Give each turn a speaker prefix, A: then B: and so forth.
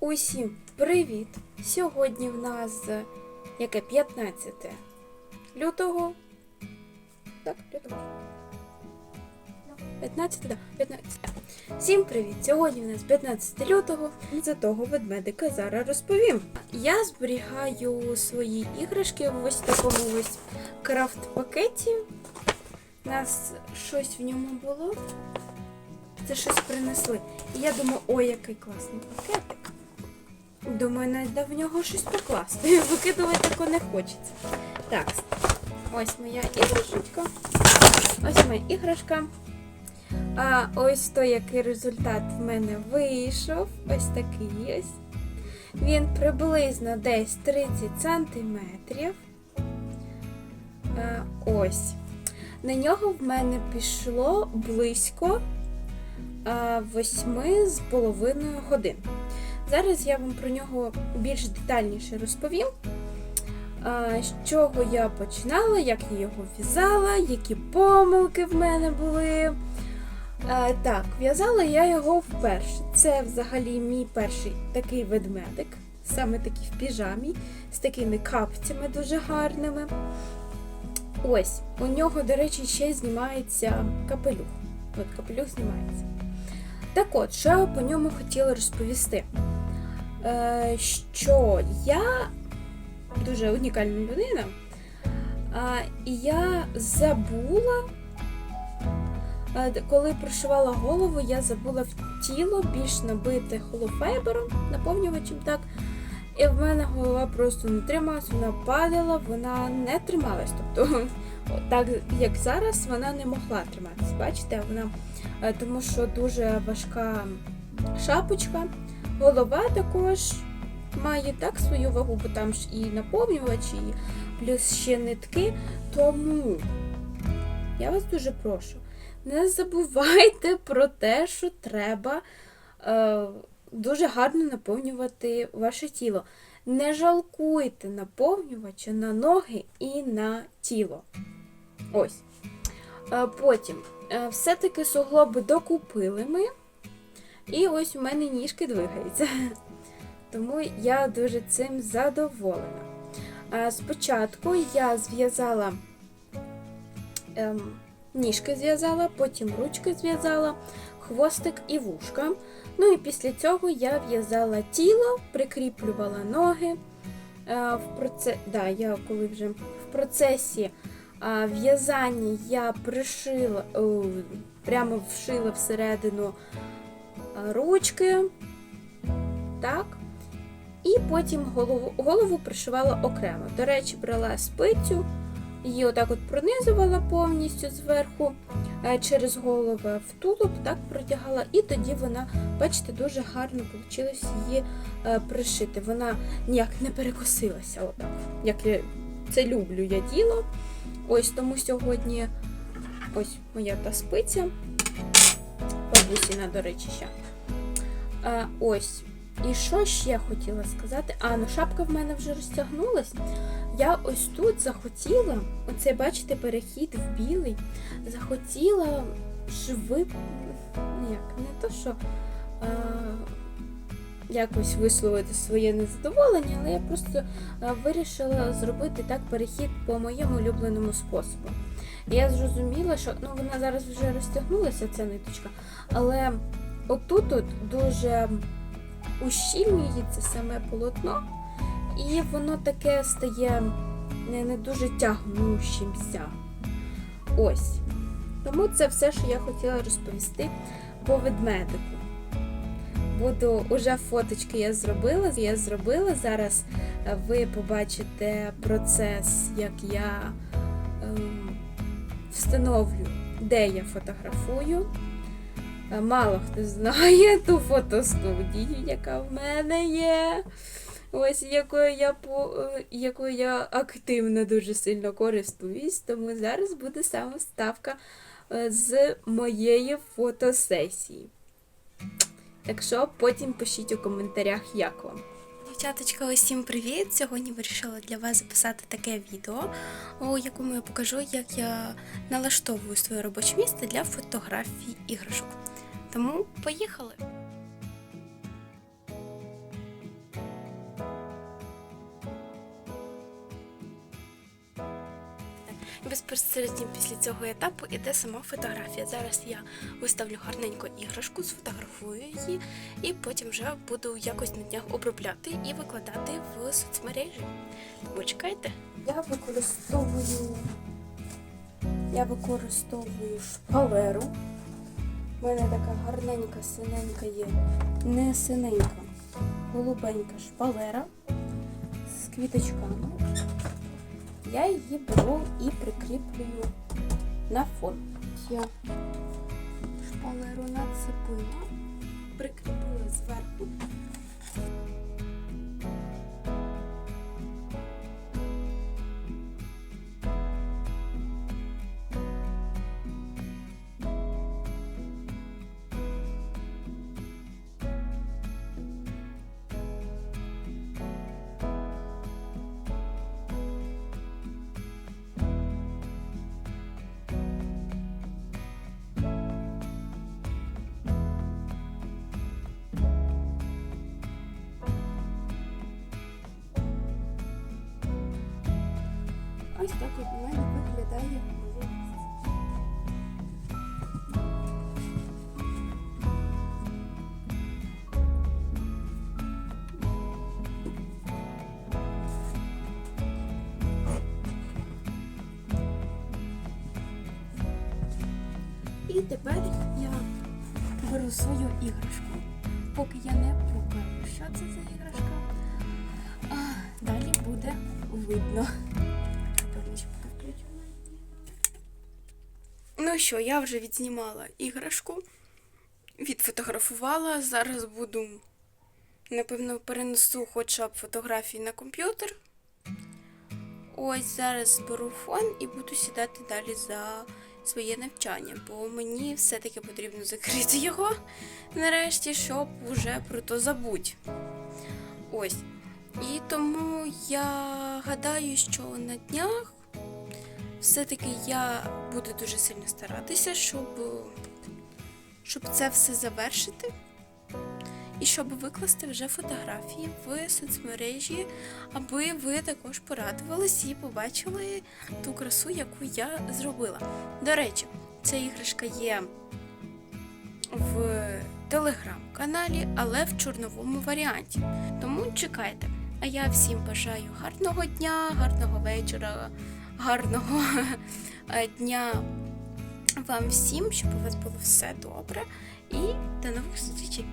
A: Усім привіт! Сьогодні в нас е, яке 15 лютого. Так, лютого. 15, да, 15. Всім привіт! Сьогодні в нас 15 лютого. За того ведмедика зараз розповім. Я зберігаю свої іграшки в ось такому ось крафт-пакеті. У нас щось в ньому було. Це щось принесли. І я думаю, ой, який класний пакетик. Думаю, треба в нього щось покласти. Викидувати тако не хочеться. Так, ось моя іграшечка. Ось моя іграшка. А ось той, який результат в мене вийшов. Ось такий ось. Він приблизно десь 30 сантиметрів. Ось. На нього в мене пішло близько а, восьми з половиною годин. Зараз я вам про нього більш детальніше розповім, з чого я починала, як я його в'язала, які помилки в мене були. Так, в'язала я його вперше. Це взагалі мій перший такий ведмедик, саме такий в піжамі, з такими капцями дуже гарними. Ось, у нього, до речі, ще знімається капелюх. От капелюх знімається. Так от, що я по ньому хотіла розповісти? Е, що я дуже унікальна людина, і я забула, е, коли прошивала голову, я забула в тіло більш набите холофайбером, наповнювачем так. І в мене голова просто не трималась, вона падала, вона не трималась. Тобто, так як зараз, вона не могла триматися. Бачите, вона е, тому що дуже важка шапочка. Голова також має так свою вагу, бо там ж і наповнювач, і плюс ще нитки. Тому я вас дуже прошу, не забувайте про те, що треба е, дуже гарно наповнювати ваше тіло. Не жалкуйте наповнювача на ноги і на тіло. Ось. Е, потім, е, все-таки суглоби докупили ми. І ось у мене ніжки двигаються. Тому я дуже цим задоволена. Спочатку я зв'язала ем, ніжки зв'язала, потім ручки зв'язала, хвостик і вушка. Ну і після цього я в'язала тіло, прикріплювала ноги. Е, в проце... да, я коли вже в процесі а, в'язання я пришила, о, прямо вшила всередину ручки. Так. І потім голову голову пришивала окремо. До речі, брала спицю, її отак от пронизувала повністю зверху, е, через голову в тулуб, так протягала, і тоді вона, бачите, дуже гарно вийшло її е, пришити. Вона ніяк не перекосилася, отак, як я це люблю я діло. Ось тому сьогодні ось моя та спиця. Бабусіна, до речі, ще. А, ось. І що ще хотіла сказати? А, ну шапка в мене вже розтягнулась. Я ось тут захотіла, оце, бачите, перехід в білий. Захотіла шви. Ніяк, не то, що а, якось висловити своє незадоволення, але я просто вирішила зробити так перехід по моєму улюбленому способу. І я зрозуміла, що ну, вона зараз вже розтягнулася, ця ниточка, але отут от дуже ущільнюється саме полотно, і воно таке стає не, не дуже тягнущимся. Ось. Тому це все, що я хотіла розповісти по ведмедику. Буду уже фоточки я зробила. Я зробила. Зараз е, ви побачите процес, як я ем, встановлю, де я фотографую. Е, Мало хто знає ту фотостудію, яка в мене є. Ось якою я по е, якою я активно дуже сильно користуюсь, тому зараз буде саме вставка е, з моєї фотосесії. Так що потім пишіть у коментарях, як вам. Дівчаточка, усім привіт! Сьогодні вирішила для вас записати таке відео, у якому я покажу, як я налаштовую своє робоче місце для фотографій іграшок. Тому поїхали! Безпосередньо після цього етапу іде сама фотографія. Зараз я виставлю гарненько іграшку, сфотографую її, і потім вже буду якось на днях обробляти і викладати в соцмережі. Тому чекайте. Я використовую. Я використовую шпалеру. У мене така гарненька, синенька є. Не синенька, голубенька шпалера з квіточками. Я її беру і прикріплюю на фон. Я шпалеру нацепила, прикріпила зверху. Ось так от мене виглядає моє. І тепер я беру свою іграшку, поки я не покажу, що це за іграшка. А далі буде видно. Ну що, я вже відзнімала іграшку, відфотографувала. Зараз буду, напевно, перенесу хоча б фотографії на комп'ютер. Ось зараз зберу фон і буду сідати далі за своє навчання, бо мені все-таки потрібно закрити його нарешті, щоб уже про то забудь. Ось. І тому я гадаю, що на днях все-таки я буду дуже сильно старатися, щоб, щоб це все завершити. І щоб викласти вже фотографії в соцмережі, аби ви також порадувались і побачили ту красу, яку я зробила. До речі, ця іграшка є в телеграм-каналі, але в чорновому варіанті. Тому чекайте. А я всім бажаю гарного дня, гарного вечора, гарного е, дня вам всім, щоб у вас було все добре. І до нових зустрічей!